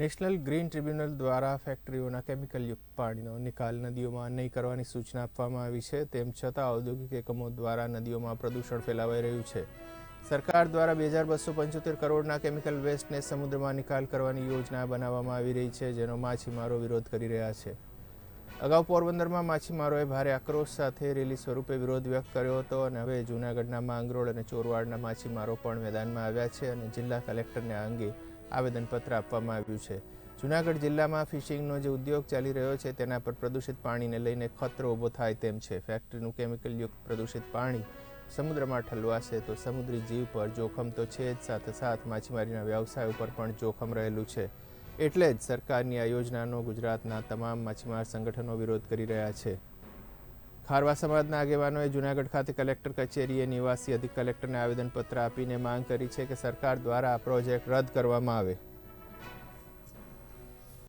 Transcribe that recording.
National green tribunal દ્વારા ફેક્ટરીઓના કેમિકલયુક્ત પાણીનો નિકાલ નદીઓમાં નહીં કરવાની સૂચના આપવામાં આવી છે, તેમ છતાં ઔદ્યોગિક એકમો દ્વારા નદીઓમાં પ્રદૂષણ ફેલાવાઈ રહ્યું છે. સરકાર દ્વારા બે હજાર બસો પંચોતેર કરોડના કેમિકલ વેસ્ટને સમુદ્રમાં નિકાલ કરવાની યોજના બનાવવામાં આવી રહી છે, જેનો માછીમારો વિરોધ કરી રહ્યા છે. અગાઉ પોરબંદરમાં માછીમારોએ ભારે આક્રોશ સાથે રેલી સ્વરૂપે વિરોધ વ્યક્ત કર્યો હતો અને હવે જૂનાગઢના માંગરોળ અને ચોરવાડના માછીમારો પણ મેદાનમાં આવ્યા છે અને જિલ્લા કલેક્ટરને આ અંગે આવેદનપત્ર આપવામાં આવ્યું છે. જૂનાગઢ જિલ્લામાં ફિશિંગનો જે ઉદ્યોગ ચાલી રહ્યો છે, તેના પર પ્રદૂષિત પાણીને લઈને ખતરો ઊભો થાય તેમ છે. ફેક્ટરીનું કેમિકલયુક્ત પ્રદૂષિત પાણી સમુદ્રમાં ઠલવાશે તો સમુદ્રી જીવ પર જોખમ તો છે જ, સાથે સાથ માછીમારીના વ્યવસાય ઉપર પણ જોખમ રહેલું છે. એટલે જ સરકારની આ યોજનાનો ગુજરાતના તમામ માછીમાર સંગઠનો વિરોધ કરી રહ્યા છે. ખારવા સમાજના આગેવાનોએ જૂનાગઢ ખાતે કલેક્ટર કચેરીએ નિવાસી અધિક કલેક્ટરને આવેદનપત્ર આપીને માંગ કરી છે કે સરકાર દ્વારા આ પ્રોજેક્ટ રદ કરવામાં આવે.